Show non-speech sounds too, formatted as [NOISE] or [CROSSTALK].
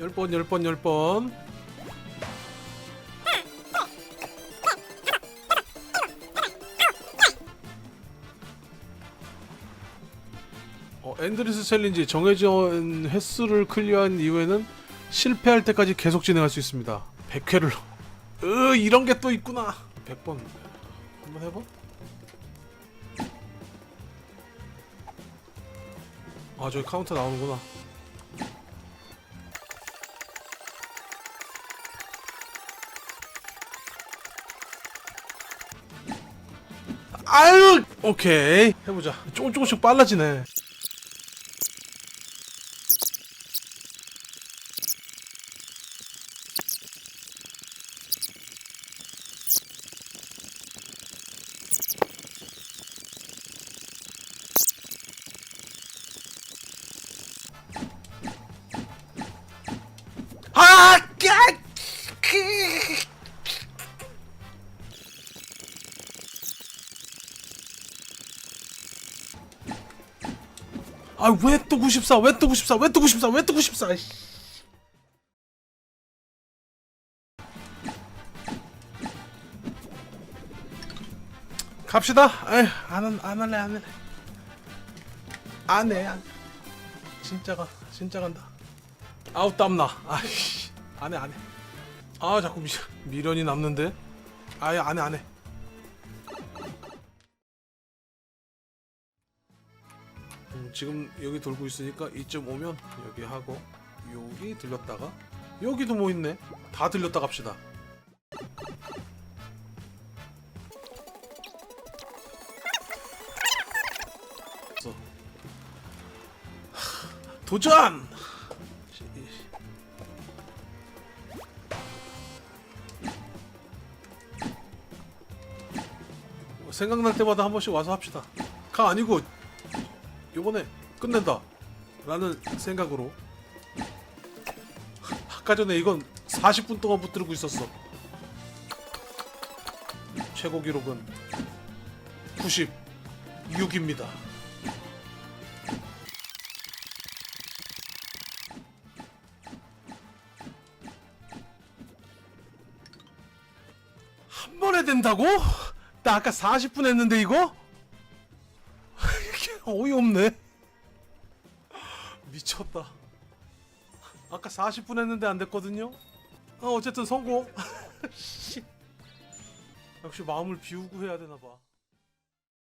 10번 10번 10번. 어, 엔드리스 챌린지 정해진 횟수를 클리어한 이후에는 실패할 때까지 계속 진행할 수 있습니다. 100회를. 으 이런 게 또 있구나. 100번. 한번 해봐. 아 저기 카운터 나오는구나 아유 오케이. 해보자. 조금 조금씩 빨라지네. 아! 아, 왜 또 94? 왜 또 94? 왜 또 94? 왜 또 94? 이씨. 갑시다. 에이, 안, 한- 안 할래, 안 할래. 안 해, 안 해. 진짜 가, 진짜 간다. 아우, 땀나. 아이씨. 안 해, 안 해. 아, 자꾸 미, 미련이 남는데? 아예 안 해, 안 해. 지금 여기 돌고 있으니까 이쯤 오면 여기 하고 여기 들렸다가 여기도 뭐 있네. 다 들렸다 갑시다. 도전! 생각날 때마다 한 번씩 와서 합시다. 가 아니고 요번에 끝낸다 라는 생각으로 아까 전에 이건 40분 동안 붙들고 있었어 최고 기록은 96입니다 한 번에 된다고? 나 아까 40분 했는데 이거? 이게 어이없네 [LAUGHS] 미쳤다. 아까 40분 했는데 안 됐거든요. 어, 어쨌든 성공. [LAUGHS] 씨. 역시 마음을 비우고 해야 되나 봐.